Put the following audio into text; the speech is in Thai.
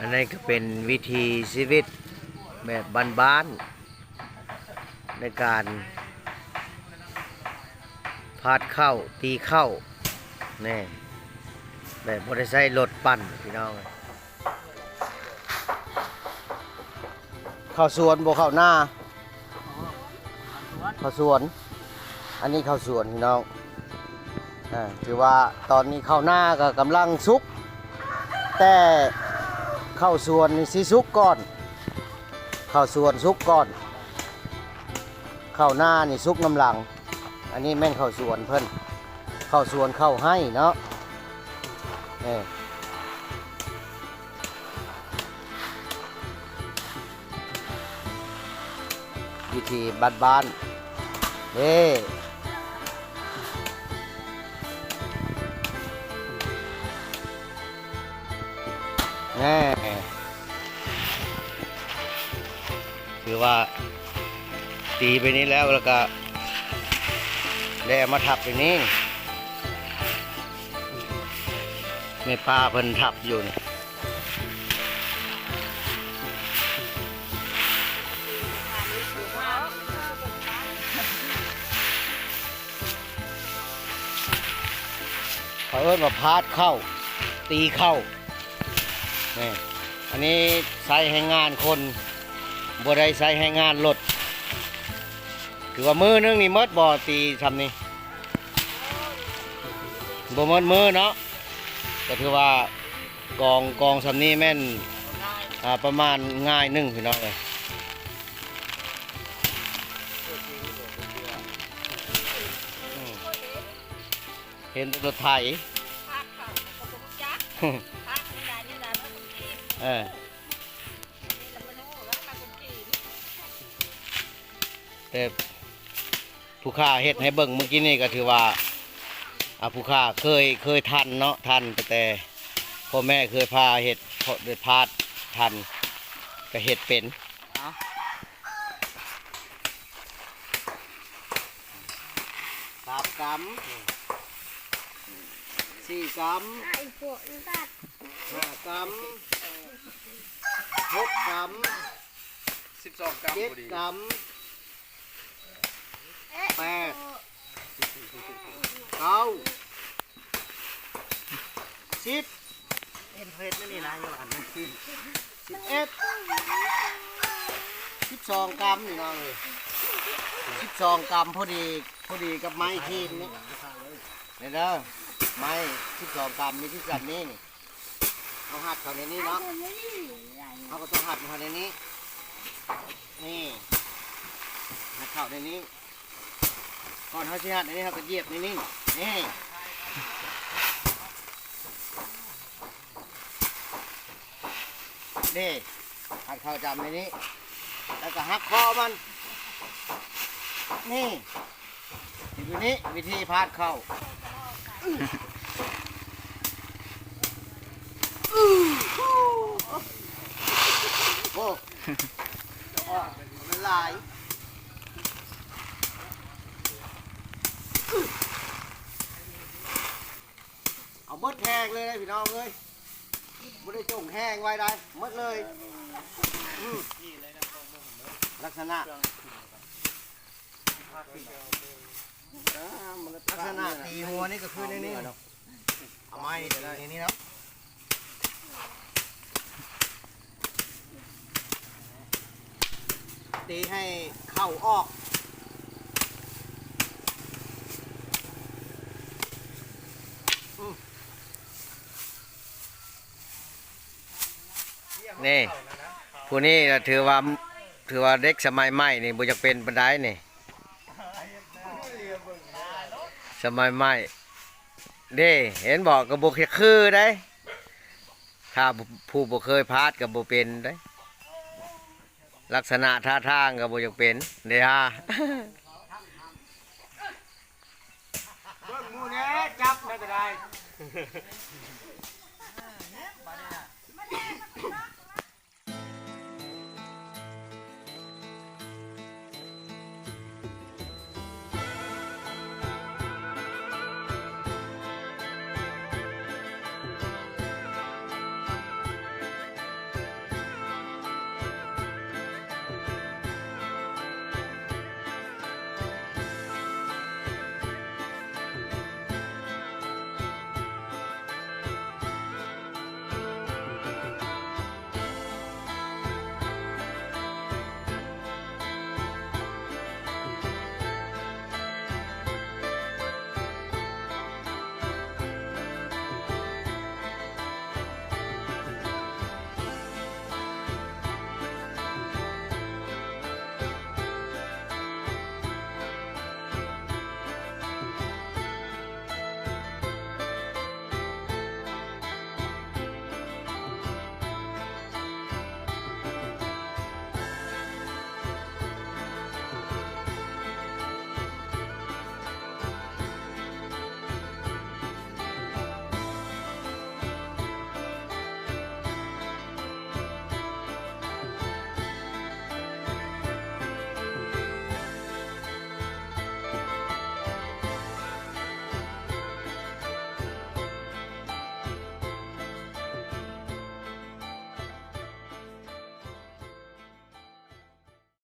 อันนี้ก็เป็นวิธีชีวิตแบบบ้านๆในการพาดเข้าตีเข้าแน่แบบบริษัทรถปั่นพี่น้องเข้าสวนบ่เข้าหน้าเข้าสวน อันนี้เข้าสวนพี่น้องอ่าถือว่าตอนนี้เข้าหน้าก็กำลังสุก แต่ ข้าสวนนี่สิสุกก่อนเข้าสวนสุกก่อนเข้าหน้านี่สุกน้ำหลัง อันนี้แม่นเข้าสวนเพิ่นเข้าสวนเข้าให้เนาะนี่วิธีบ้านๆเด้ คือว่า ตีไปนี้แล้วแล้วก็แล้มาทับอย่างนี้แม่ป้าเพิ่นทับอยู่นี่เขาเอิ้นว่าพาดเข้า ตีเข้านี่อันนี้ใช้ให้งานคน บ่ได้ใช้ให้งานรถถือว่ามือนึงนี่หมดบ่ตีทำนี่บ่หมดมือเนาะก็ถือว่ากองกองสำนี้แม่นอ่าประมาณง่ายหนึงพี่น้องเลยอืมเห็นแต่รถไถพักเขาเขาบอกจักพักไม่ได้นี่นะแล้วคนจีนเอ แต่ผู้ค้าเฮ็ดให้เบิ่งเมื่อกี้นี่ก็ถือว่าอาผู้ค้าเคยเคยทันเนาะทันแต่พ่อแม่เคยพาเฮ็ดเพราะได้พาดทันก็เฮ็ดเป็นสามกำสี่กไอ้พวกนี้ตัดำห้ากำหกกสิบสองกรัมำเจ็ดกำ แปดเก้าสิบเอ็นเพชรนี่นะยอันนั้นสิบเอ็ดสิบสองกรัมนี่น้องเลยสิบสองกรัมพอดีพอดีกับไม้ทีมนี่เนี่ยเด้อไม้สิบสองกรัมนี่คือกันนี่นี่เอาหัดเขาในนี้เนาะเอาก็ต้องหัดเขาในนี้นี่หัดเข้าในนี้ ก่อนเขาสิหัดในนี้เขาก็เหยียบในนี้นี่นี่หัดเข้าจำในนี้ แล้วก็หักคอมัน นี่อยู่นี้วิธีพาดเข้าโอ้มันหลาย เอาหมด แห้งเลยนะพี่น้องเลยไม่ได้จงแห้งไว้ได้หมดเลยอืมลักษณะลักษณะตีหัวนี่ก็คือในนี้เอาไม้ตีในนี้เนาะตีให้เข้าออก นี่ผู้นี้น่ะถือว่าถือว่าเด็กสมัยใหม่นี่บุจะเป็นปันไดนี่ สมัยใหม่เด้เห็นบอกกับบุคือได้ถ้าผู้บุเคยพาดกับบุเป็นได้ลักษณะท่าทางกับบุจะเป็นเด้ฮะเบิ่งมูเนี้จับได้ก็ได้